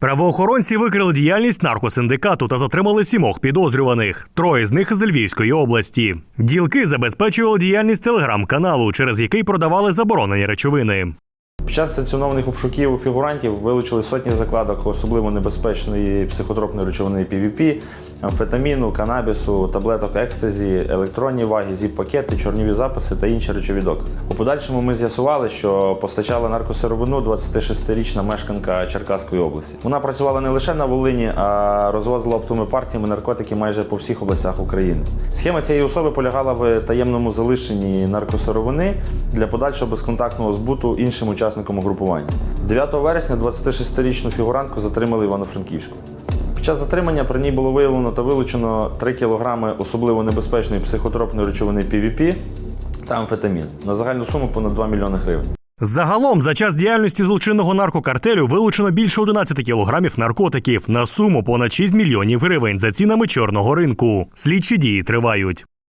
Правоохоронці викрили діяльність наркосиндикату та затримали сімох підозрюваних. Троє з них з Львівської області. Ділки забезпечували діяльність телеграм-каналу, через який продавали заборонені речовини. Під час санкціонованих обшуків фігурантів вилучили сотні закладок особливо небезпечної психотропної речовини PVP, амфетаміну, канабісу, таблеток екстазі, електронні ваги, зіп-пакети, чорніві записи та інші речові докази. У подальшому ми з'ясували, що постачала наркосировину 26-річна мешканка Черкаської області. Вона працювала не лише на Волині, а розвозила оптовими партіями наркотики майже по всіх областях України. Схема цієї особи полягала в таємному залишенні наркосировини для подальшого безконтактного збуту іншим учасникам угрупування. 9 вересня 26-річну фігурантку затримали Івано-Франківську. Під час затримання при ній було виявлено та вилучено 3 кг особливо небезпечної психотропної речовини PVP та амфетамін на загальну суму понад 2 мільйони гривень. Загалом за час діяльності злочинного наркокартелю вилучено більше 11 кілограмів наркотиків на суму понад 6 мільйонів гривень за цінами чорного ринку. Слідчі дії тривають.